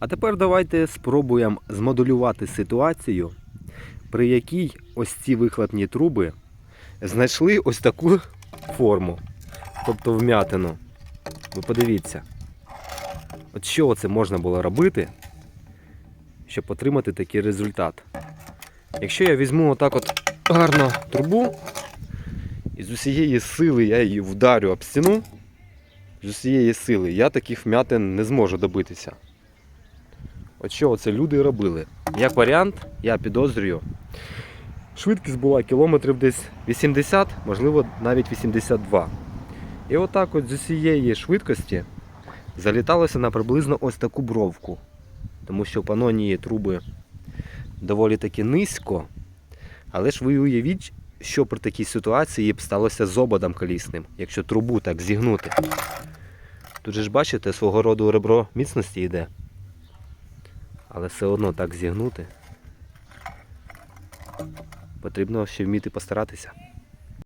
А тепер давайте спробуємо змоделювати ситуацію, при якій ось ці вихлопні труби знайшли ось таку форму, тобто вмятину. Ви подивіться, от що це можна було робити, щоб отримати такий результат. Якщо я візьму отак от гарно трубу і з усієї сили я її вдарю об стіну, з усієї сили я таких вмятин не зможу добитися. От що це люди робили? Як варіант, я підозрюю. Швидкість була кілометрів десь 80, можливо, навіть 82. І отак от з усієї швидкості заліталося на приблизно ось таку бровку. Тому що панонії труби доволі таки низько. Але ж ви уявіть, що при такій ситуації б сталося з ободом колісним, якщо трубу так зігнути. Тут же ж бачите, свого роду ребро міцності йде. Але все одно так зігнути. Потрібно ще вміти постаратися.